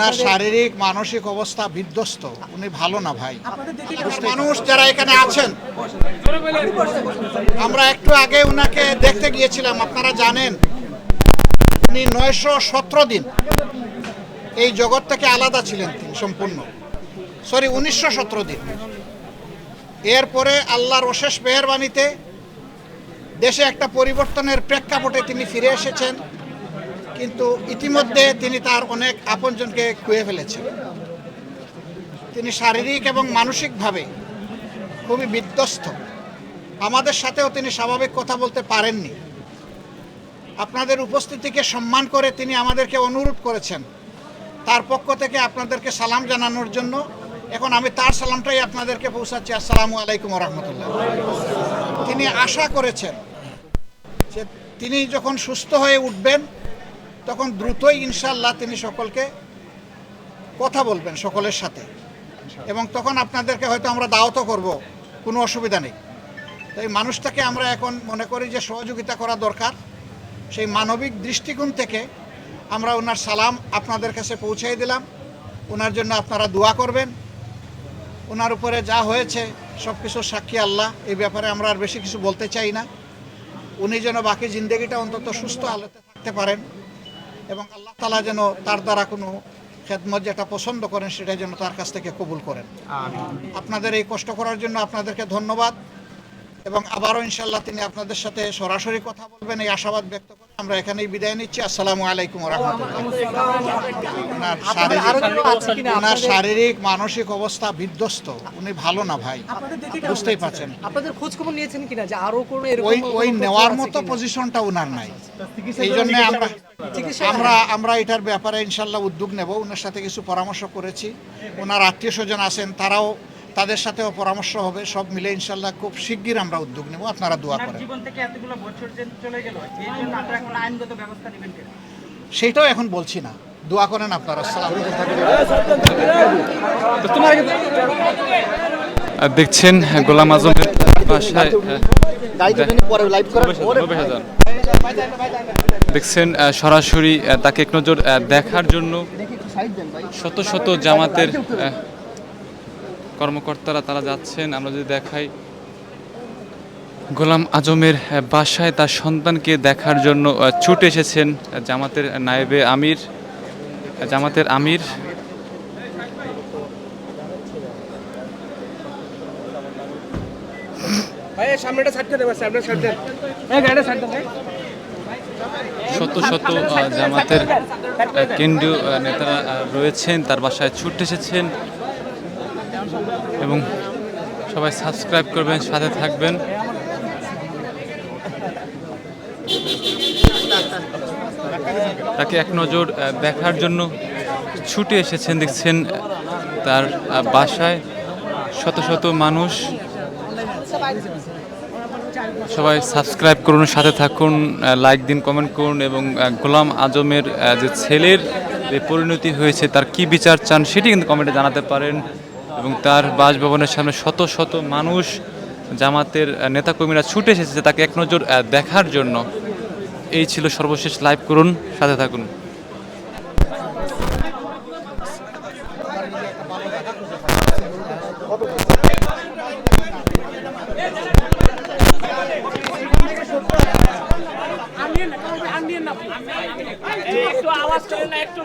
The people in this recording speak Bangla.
তার শারীরিক মানসিক অবস্থা বিধ্বস্ত। উনি ভালো না ভাই। মানুষ যারা এখানে আছেন। আমরা একটু আগে উনাকে দেখতে গিয়েছিলাম আপনারা জানেন। উনি নয়শো সতেরো দিন এই জগৎ থেকে আলাদা ছিলেন তিনি সম্পূর্ণ। সরি উনিশশো সতেরো দিন। এরপরে আল্লাহর অশেষ মেহরবানিতে দেশে একটা পরিবর্তনের প্রেক্ষাপটে তিনি ফিরে এসেছেন। কিন্তু ইতিমধ্যে তিনি তার অনেক আপনজনকে খুঁয়ে ফেলেছেন। তিনি শারীরিক এবং মানসিকভাবে খুবই বিধ্বস্ত। আমাদের সাথেও তিনি স্বাভাবিক কথা বলতে পারেননি। আপনাদের উপস্থিতিকে সম্মান করে তিনি আমাদেরকে অনুরোধ করেছেন। তার পক্ষ থেকে আপনাদেরকে সালাম জানানোর জন্য এখন আমি তার সালামটাই আপনাদেরকে পৌঁছাচ্ছি। আসসালামু আলাইকুম রহমতুল্লাহ তিনি আশা করেছেন যে তিনি যখন সুস্থ হয়ে উঠবেন তখন দ্রুতই ইনশাল্লাহ তিনি সকলকে কথা বলবেন সকলের সাথে। এবং তখন আপনাদেরকে হয়তো আমরা দাওয়াতও করব, কোনো অসুবিধা নেই। তো এই মানুষটাকে আমরা এখন মনে করি যে সহযোগিতা করা দরকার। সেই মানবিক দৃষ্টিকোণ থেকে আমরা ওনার সালাম আপনাদের কাছে পৌঁছে দিলাম। ওনার জন্য আপনারা দোয়া করবেন। ওনার উপরে যা হয়েছে সব কিছু সাক্ষী আল্লাহ। এই ব্যাপারে আমরা আর বেশি কিছু বলতে চাই না। উনি যেন বাকি জিন্দগিটা অন্তত সুস্থ আলোতে থাকতে পারেন। এবং আল্লাহ তালা যেন তার দ্বারা কোনো খেদমত যেটা পছন্দ করেন সেটা যেন তার কাছ থেকে কবুল করেন। আপনাদের এই কষ্ট করার জন্য আপনাদেরকে ধন্যবাদ। এবং আবারও ইনশাল্লাহ তিনি আপনাদের সাথে সরাসরি কথা বলবেন। এই আশাবাদ ব্যক্ত করে আমরা এখানেই বিদায় নিচ্ছি। আসসালামু আলাইকুম রহমতুল্লাহ। ওনার শারীরিক মানসিক অবস্থা বিধ্বস্ত। উনি ভালো না ভাই। বুঝতেই পারছেন আপনাদের খোঁজ খবর নিয়েছেন কিনা যে আরও কোনো ওই ওই নেওয়ার মতো পজিশনটা ওনার নাই। এই জন্য আমরা আমরা আমরা এটার ব্যাপারে ইনশাল্লাহ উদ্যোগ নেব। ওনার সাথে কিছু পরামর্শ করেছি। ওনার আত্মীয় স্বজন আছেন তারাও তাদের সাথেও পরামর্শ হবে সব মিলে ইনশাল্লাহ খুব শিগগির আমরা উদ্যোগ নেব আপনারা দোয়া করেন। জীবন থেকে এতগুলো বছর যে চলে গেল এই জন্য আপনারা কোনো আইনগত ব্যবস্থা নেবেন কিনা? সেটাও এখন বলছি না দোয়া করেন আপনারা দেখছেন গোলাম আজমের বাসায় দেখছেন সরাসরি তাকে এক নজর দেখার জন্য শত শত জামাতের কর্মকর্তারা তারা যাচ্ছেন। আমরা যদি দেখাই গোলাম আজমের বাসায় তার সন্তানকে দেখার জন্য ছুটে এসেছেন জামাতের নায়েবে আমির জামাতের আমির। ভাই শত শত জামাতের কেন্দ্রীয় নেতারা রয়েছেন তার বাসায় ছুটে এসেছেন। এবং সবাই সাবস্ক্রাইব করবেন, সাথে থাকবেন। তাকে এক নজর দেখার জন্য ছুটে এসেছেন, দেখছেন তার বাসায় শত শত মানুষ। সবাই সাবস্ক্রাইব করুন, সাথে থাকুন লাইক দিন কমেন্ট করুন এবং গোলাম আজমের যে ছেলের যে পরিণতি হয়েছে, তার কি বিচার চান সেটি কিন্তু কমেন্টে জানাতে পারেন। এবং তার বাসভবনের সামনে শত শত মানুষ, জামাতের নেতাকর্মীরা ছুটে এসেছে তাকে এক নজর দেখার জন্য। এই ছিল সর্বশেষ লাইভ, করুন, সাথে থাকুন। একটু আওয়াজ করে না, একটু